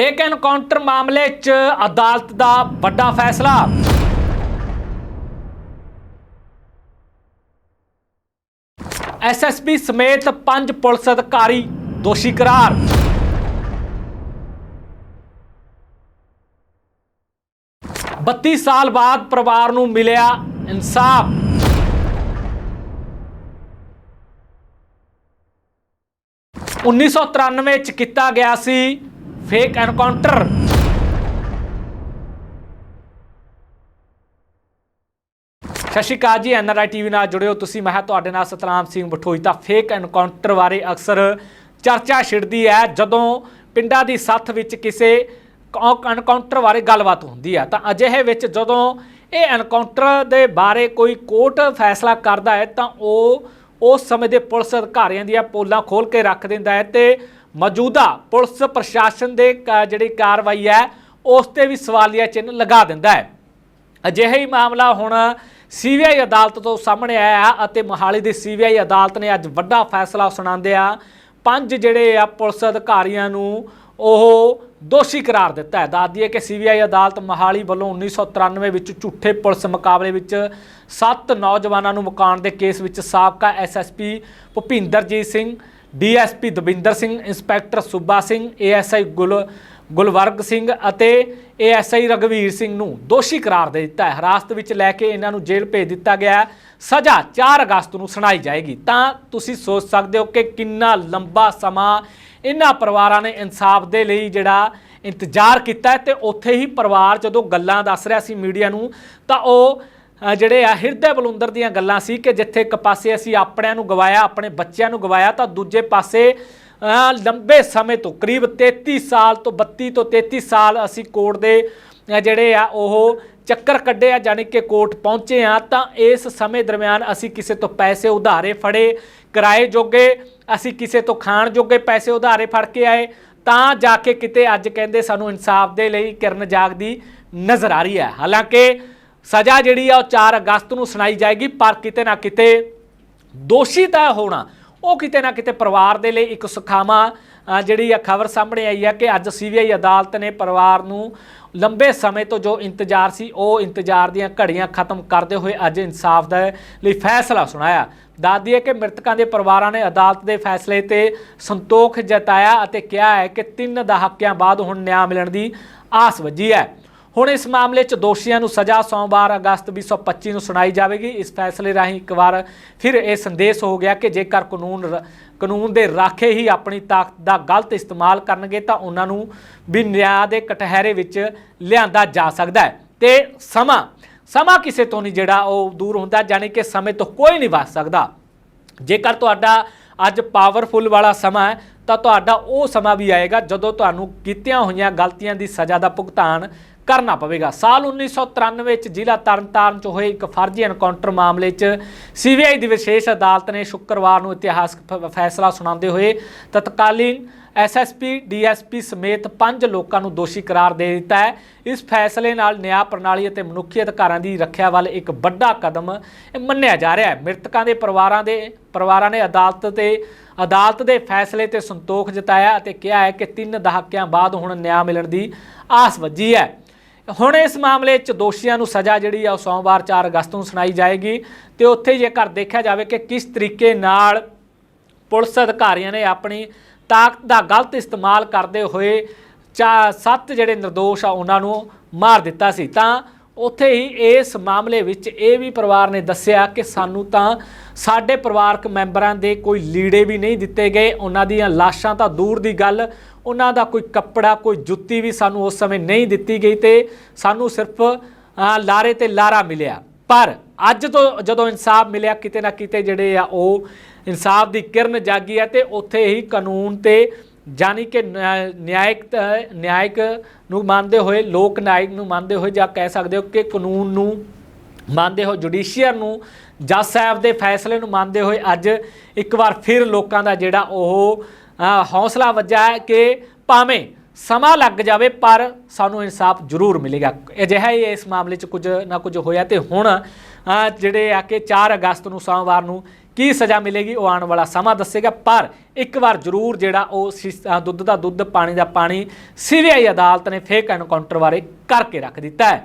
ਠੇਕ encounter ਮਾਮਲੇ 'ਚ ਅਦਾਲਤ ਦਾ ਵੱਡਾ ਫੈਸਲਾ। ਐਸਐਸਪੀ ਸਮੇਤ ਪੰਜ ਪੁਲਿਸ ਅਧਿਕਾਰੀ ਦੋਸ਼ੀ ਕਰਾਰ। ਬੱਤੀ ਸਾਲ ਬਾਅਦ ਪਰਿਵਾਰ ਨੂੰ ਮਿਲਿਆ ਇਨਸਾਫ। ਉੱਨੀ ਸੌ ਤਰਾਨਵੇਂ ਚ ਕੀਤਾ ਗਿਆ ਸੀ ਫੇਕ ਐਨਕਾਊਂਟਰ ਸਤਿ ਸ਼੍ਰੀ ਅਕਾਲ ਜੀ ਐਨਆਰਆਈ ਟੀਵੀ ਨਾਲ ਜੁੜਿਓ ਤੁਸੀਂ। ਮੈਂ ਤੁਹਾਡੇ ਨਾਲ ਸਤਨਾਮ ਸਿੰਘ ਬਠੋਈ। ਤਾਂ ਫੇਕ ਐਨਕਾਊਂਟਰ ਬਾਰੇ ਅਕਸਰ ਚਰਚਾ ਛਿੜਦੀ ਹੈ। ਜਦੋਂ ਪਿੰਡਾਂ ਦੀ ਸੱਥ ਵਿੱਚ ਕਿਸੇ ਐਨਕਾਊਂਟਰ ਬਾਰੇ ਗੱਲਬਾਤ ਹੁੰਦੀ ਹੈ, ਤਾਂ ਅਜਿਹੇ ਵਿੱਚ ਜਦੋਂ ਇਹ ਐਨਕਾਊਂਟਰ ਦੇ ਬਾਰੇ ਕੋਈ ਕੋਰਟ ਫੈਸਲਾ ਕਰਦਾ ਹੈ, ਤਾਂ ਉਹ ਉਸ ਸਮੇਂ ਦੇ ਪੁਲਿਸ ਅਧਿਕਾਰੀਆਂ ਦੀਆਂ ਪੋਲਾਂ ਖੋਲ ਕੇ ਰੱਖ ਦਿੰਦਾ ਹੈ ਤੇ ਮੌਜੂਦਾ ਪੁਲਿਸ ਪ੍ਰਸ਼ਾਸਨ ਦੇ ਕ- ਜਿਹੜੀ ਕਾਰਵਾਈ ਹੈ, ਉਸ ਤੇ ਵੀ ਸਵਾਲੀਆ ਚਿੰਨ੍ਹ ਲਗਾ ਦਿੰਦਾ ਹੈ। ਅਜਿਹਾ ਹੀ ਮਾਮਲਾ ਹੁਣ ਸੀਬੀਆਈ ਅਦਾਲਤ ਤੋਂ ਸਾਹਮਣੇ ਆਇਆ ਅਤੇ ਮੋਹਾਲੀ ਦੀ ਸੀਬੀਆਈ ਅਦਾਲਤ ਨੇ ਅੱਜ ਵੱਡਾ ਫੈਸਲਾ ਸੁਣਾਉਂਦਿਆਂ ਪੰਜ ਜਿਹੜੇ ਆ ਪੁਲਿਸ ਅਧਿਕਾਰੀਆਂ ਨੂੰ ਉਹ ਦੋਸ਼ੀ ਕਰਾਰ ਦਿੱਤਾ ਹੈ। ਦੱਸ ਦਈਏ ਕਿ ਸੀਬੀਆਈ ਅਦਾਲਤ ਮੋਹਾਲੀ ਵੱਲੋਂ 1993 ਵਿੱਚ ਝੂਠੇ ਪੁਲਿਸ ਮੁਕਾਬਲੇ ਵਿੱਚ ਸੱਤ ਨੌਜਵਾਨਾਂ ਨੂੰ ਮੁਕਾਉਣ ਦੇ ਕੇਸ ਵਿੱਚ ਸਾਬਕਾ SSP Bhupinderjit Singh DSP Davinder Singh, inspector Subba Singh, ASI Gul, Gulvarg Singh ਅਤੇ ਏਐਸਆਈ ਰਗਵੀਰ ਸਿੰਘ ਨੂੰ ਦੋਸ਼ੀ ਕਰਾਰ ਦੇ ਦਿੱਤਾ ਹੈ। ਹਿਰਾਸਤ ਵਿੱਚ ਲੈ ਕੇ ਇਹਨਾਂ ਨੂੰ ਜੇਲ੍ਹ ਭੇਜ ਦਿੱਤਾ ਗਿਆ ਸਜ਼ਾ 4 ਅਗਸਤ ਨੂੰ ਸੁਣਾਈ ਜਾਏਗੀ। ਤਾਂ ਤੁਸੀਂ ਸੋਚ ਸਕਦੇ ਹੋ ਕਿ ਕਿੰਨਾ ਲੰਬਾ ਸਮਾਂ ਇਹਨਾਂ ਪਰਿਵਾਰਾਂ ਨੇ ਇਨਸਾਫ ਦੇ ਲਈ ਜਿਹੜਾ ਇੰਤਜ਼ਾਰ ਕੀਤਾ ਹੈ ਤੇ ਉੱਥੇ ਹੀ ਪਰਿਵਾਰ ਜਦੋਂ ਗੱਲਾਂ ਦੱਸ ਰਿਹਾ ਸੀ ਮੀਡੀਆ ਨੂੰ, ਤਾਂ ਉਹ ਜਿਹੜੇ ਆ ਹਿਰਦੇ ਬਲੁੰਦਰ ਦੀਆਂ ਗੱਲਾਂ ਸੀ ਕਿ ਜਿੱਥੇ ਇੱਕ ਪਾਸੇ ਅਸੀਂ ਆਪਣਿਆਂ ਨੂੰ ਗਵਾਇਆ, ਆਪਣੇ ਬੱਚਿਆਂ ਨੂੰ ਗਵਾਇਆ, ਤਾਂ ਦੂਜੇ ਪਾਸੇ ਲੰਬੇ ਸਮੇਂ ਤੋਂ, ਕਰੀਬ 33 ਸਾਲ ਤੋਂ 32 ਤੋਂ 33 ਸਾਲ ਅਸੀਂ ਕੋਰਟ ਦੇ ਜਿਹੜੇ ਆ ਉਹ ਚੱਕਰ ਕੱਢੇ ਆ ਜਾਨੀ ਕਿ ਕੋਰਟ ਪਹੁੰਚੇ ਆ, ਤਾਂ ਇਸ ਸਮੇਂ ਦਰਮਿਆਨ ਅਸੀਂ ਕਿਸੇ ਤੋਂ ਪੈਸੇ ਉਧਾਰੇ ਫੜੇ, ਕਿਰਾਏ ਜੋਗੇ, ਅਸੀਂ ਕਿਸੇ ਤੋਂ ਖਾਣ ਜੋਗੇ ਪੈਸੇ ਉਧਾਰੇ ਫੜ ਕੇ ਆਏ, ਤਾਂ ਜਾ ਕੇ ਕਿਤੇ ਅੱਜ ਕਹਿੰਦੇ ਸਾਨੂੰ ਇਨਸਾਫ ਦੇ ਲਈ ਕਿਰਨ ਜਾਗਦੀ ਨਜ਼ਰ ਆ ਰਹੀ ਹੈ। ਹਾਲਾਂਕਿ ਸਜ਼ਾ ਜਿਹੜੀ ਆ ਉਹ 4 ਅਗਸਤ ਨੂੰ ਸੁਣਾਈ ਜਾਏਗੀ, ਪਰ ਕਿਤੇ ਨਾ ਕਿਤੇ ਦੋਸ਼ੀ ਤਾਂ ਹੋਣਾ, ਉਹ ਕਿਤੇ ਨਾ ਕਿਤੇ ਪਰਿਵਾਰ ਦੇ ਲਈ ਇੱਕ ਸੁਖਾਵਾਂ ਜਿਹੜੀ ਆ ਖਬਰ ਸਾਹਮਣੇ ਆਈ ਹੈ ਕਿ ਅੱਜ ਸੀਬੀਆਈ ਅਦਾਲਤ ਨੇ ਪਰਿਵਾਰ ਨੂੰ ਲੰਬੇ ਸਮੇਂ ਤੋਂ ਜੋ ਇੰਤਜ਼ਾਰ ਸੀ, ਉਹ ਇੰਤਜ਼ਾਰ ਦੀਆਂ ਘੜੀਆਂ ਖਤਮ ਕਰਦੇ ਹੋਏ ਅੱਜ ਇਨਸਾਫ ਦਾ ਲਈ ਫੈਸਲਾ ਸੁਣਾਇਆ। ਦੱਸ ਦਈਏ ਕਿ ਮ੍ਰਿਤਕਾਂ ਦੇ ਪਰਿਵਾਰਾਂ ਨੇ ਅਦਾਲਤ ਦੇ ਫੈਸਲੇ ਤੇ ਸੰਤੋਖ ਜਤਾਇਆ ਅਤੇ ਕਿਹਾ ਹੈ ਕਿ ਤਿੰਨ ਦਹਾਕਿਆਂ ਬਾਅਦ ਹੁਣ ਨਿਆਂ ਮਿਲਣ ਦੀ ਆਸ ਵੱਜੀ ਹੈ। ਹੁਣ ਇਸ ਮਾਮਲੇ 'ਚ ਦੋਸ਼ੀਆਂ ਨੂੰ ਸਜ਼ਾ ਸੋਮਵਾਰ ਅਗਸਤ 2025 ਨੂੰ ਸੁਣਾਈ ਜਾਵੇਗੀ। ਇਸ ਫੈਸਲੇ ਰਾਹੀਂ ਇੱਕ ਵਾਰ ਫਿਰ ਇਹ ਸੰਦੇਸ਼ ਹੋ ਗਿਆ ਕਿ ਜੇਕਰ ਕਾਨੂੰਨ ਰ- ਕਾਨੂੰਨ ਦੇ ਰਾਖੇ ਹੀ ਆਪਣੀ ਤਾਕਤ ਦਾ ਗਲਤ ਇਸਤੇਮਾਲ ਕਰਨਗੇ ਤਾਂ ਉਹਨਾਂ ਨੂੰ ਵੀ ਨਿਆਂ ਦੇ ਕਟਹਿਰੇ ਵਿੱਚ ਲਿਆਂਦਾ ਜਾ ਸਕਦਾ ਹੈ। ਤੇ ਸਮਾਂ ਸਮਾਂ ਕਿਸੇ ਤੋਂ ਨਹੀਂ ਜਿਹੜਾ ਉਹ ਦੂਰ ਹੁੰਦਾ, ਜਾਣੀ ਕਿ ਸਮੇਂ ਤੋਂ ਕੋਈ ਨਹੀਂ ਬਚ ਸਕਦਾ। ਜੇਕਰ ਤੁਹਾਡਾ ਅੱਜ ਪਾਵਰਫੁੱਲ ਵਾਲਾ ਸਮਾਂ ਹੈ, ਤਾਂ ਤੁਹਾਡਾ ਉਹ ਸਮਾਂ ਵੀ ਆਏਗਾ ਜਦੋਂ ਤੁਹਾਨੂੰ ਕੀਤੀਆਂ ਹੋਈਆਂ ਗਲਤੀਆਂ ਦੀ ਸਜ਼ਾ ਦਾ ਭੁਗਤਾਨ ਕਰਨਾ ਪਵੇਗਾ। ਸਾਲ 1993 ਵਿੱਚ ਜ਼ਿਲ੍ਹਾ ਤਰਨਤਾਰਨ 'ਚ ਹੋਏ ਇੱਕ ਫਰਜ਼ੀ ਐਨਕਾਊਂਟਰ ਮਾਮਲੇ 'ਚ ਸੀਬੀਆਈ ਦੀ ਵਿਸ਼ੇਸ਼ ਅਦਾਲਤ ਨੇ ਸ਼ੁੱਕਰਵਾਰ ਨੂੰ ਇਤਿਹਾਸਕ ਫ- ਫੈਸਲਾ ਸੁਣਾਉਂਦੇ ਹੋਏ ਤਤਕਾਲੀਨ ਐਸਐਸਪੀ ਡੀਐਸਪੀ ਸਮੇਤ ਪੰਜ ਲੋਕਾਂ ਨੂੰ ਦੋਸ਼ੀ ਕਰਾਰ ਦੇ ਦਿੱਤਾ ਹੈ। ਇਸ ਫੈਸਲੇ ਨਾਲ ਨਿਆਂ ਪ੍ਰਣਾਲੀ ਅਤੇ ਮਨੁੱਖੀ ਅਧਿਕਾਰਾਂ ਦੀ ਰੱਖਿਆ ਵੱਲ ਇੱਕ ਵੱਡਾ ਕਦਮ ਮੰਨਿਆ ਜਾ ਰਿਹਾ ਹੈ। ਮ੍ਰਿਤਕਾਂ ਦੇ ਪਰਿਵਾਰਾਂ ਦੇ, ਪਰਿਵਾਰਾਂ ਨੇ ਅਦਾਲਤ ਤੇ, ਅਦਾਲਤ ਦੇ ਫੈਸਲੇ ਤੇ ਸੰਤੋਖ ਜਤਾਇਆ ਅਤੇ ਕਿਹਾ ਹੈ ਕਿ ਤਿੰਨ ਦਹਾਕਿਆਂ ਬਾਅਦ ਹੁਣ ਨਿਆਂ ਮਿਲਣ ਦੀ ਆਸ ਵੱਜੀ ਹੈ। ਹੁਣ ਇਸ ਮਾਮਲੇ 'ਚ ਦੋਸ਼ੀਆਂ ਨੂੰ ਸਜ਼ਾ ਜਿਹੜੀ ਆ ਉਹ ਸੋਮਵਾਰ 4 ਅਗਸਤ ਨੂੰ ਸੁਣਾਈ ਜਾਏਗੀ ਤੇ ਉੱਥੇ ਜੇਕਰ ਦੇਖਿਆ ਜਾਵੇ ਕਿ ਕਿਸ ਤਰੀਕੇ ਨਾਲ ਪੁਲਿਸ ਅਧਿਕਾਰੀਆਂ ਨੇ ਆਪਣੀ ਤਾਕਤ ਦਾ ਗਲਤ ਇਸਤੇਮਾਲ ਕਰਦੇ ਹੋਏ ਚਾ ਸੱਤ ਜਿਹੜੇ ਨਿਰਦੋਸ਼ ਆ ਉਹਨਾਂ ਨੂੰ ਮਾਰ ਦਿੱਤਾ ਸੀ। ਤਾਂ ਉੱਥੇ ਹੀ ਇਸ ਮਾਮਲੇ ਵਿੱਚ ਇਹ ਵੀ ਪਰਿਵਾਰ ਨੇ ਦੱਸਿਆ ਕਿ ਸਾਨੂੰ ਤਾਂ ਸਾਡੇ ਪਰਿਵਾਰਕ ਮੈਂਬਰਾਂ ਦੇ ਕੋਈ ਲੀੜੇ ਵੀ ਨਹੀਂ ਦਿੱਤੇ ਗਏ, ਉਹਨਾਂ ਦੀਆਂ ਲਾਸ਼ਾਂ ਤਾਂ ਦੂਰ ਦੀ ਗੱਲ, ਉਹਨਾਂ ਦਾ ਕੋਈ ਕੱਪੜਾ, ਕੋਈ ਜੁੱਤੀ ਵੀ ਸਾਨੂੰ ਉਸ ਸਮੇਂ ਨਹੀਂ ਦਿੱਤੀ ਗਈ ਤੇ ਸਾਨੂੰ ਸਿਰਫ ਲਾਰੇ ਤੇ ਲਾਰਾ ਮਿਲਿਆ। ਪਰ ਅੱਜ ਤੋਂ ਜਦੋਂ ਇਨਸਾਫ ਮਿਲਿਆ, ਕਿਤੇ ਨਾ ਕਿਤੇ ਜਿਹੜੇ ਆ ਉਹ ਇਨਸਾਫ ਦੀ ਕਿਰਨ ਜਾਗੀ ਹੈ ਤੇ ਉੱਥੇ ਹੀ ਕਾਨੂੰਨ ਤੇ ਜਾਨੀ ਕਿ ਨਿਆ- ਨਿਆਇਕ ਨਿਆਇਕ ਨੂੰ ਮੰਨਦੇ ਹੋਏ ਲੋਕ ਨਾਇਕ ਨੂੰ ਮੰਨਦੇ ਹੋਏ ਜਾਂ ਕਹਿ ਸਕਦੇ ਹੋ ਕਿ ਕਾਨੂੰਨ ਨੂੰ ਮੰਨਦੇ ਹੋ ਜੁਡੀਸ਼ੀਅਰ ਨੂੰ ਜੱਜ ਸਾਹਿਬ ਦੇ ਫੈਸਲੇ ਨੂੰ ਮੰਨਦੇ ਹੋਏ ਅੱਜ ਇੱਕ ਵਾਰ ਫਿਰ ਲੋਕਾਂ ਦਾ ਜਿਹੜਾ ਉਹ ਅ, ਹੌਸਲਾ ਵੱਜਾ ਹੈ ਕਿ ਭਾਵੇਂ ਸਮਾਂ ਲੱਗ ਜਾਵੇ ਪਰ ਸਾਨੂੰ ਇਨਸਾਫ ਜ਼ਰੂਰ ਮਿਲੇਗਾ। ਅਜਿਹਾ ਹੀ ਇਸ ਮਾਮਲੇ 'ਚ ਕੁਝ ਨਾ ਕੁਝ ਹੋਇਆ ਤੇ ਹੁਣ ਜਿਹੜੇ ਆ ਕਿ 4 ਅਗਸਤ ਨੂੰ ਸੋਮਵਾਰ ਨੂੰ ਕੀ ਸਜ਼ਾ ਮਿਲੇਗੀ ਉਹ ਆਉਣ ਵਾਲਾ ਸਮਾਂ ਦੱਸੇਗਾ, ਪਰ ਇੱਕ ਵਾਰ ਜ਼ਰੂਰ ਜਿਹੜਾ ਉਹ ਦੁੱਧ ਦਾ ਦੁੱਧ, ਪਾਣੀ ਦਾ ਪਾਣੀ ਸੀਬੀਆਈ ਅਦਾਲਤ ਨੇ ਫੇਕ ਐਨਕਾਊਂਟਰ ਬਾਰੇ ਕਰਕੇ ਰੱਖ ਦਿੱਤਾ ਹੈ।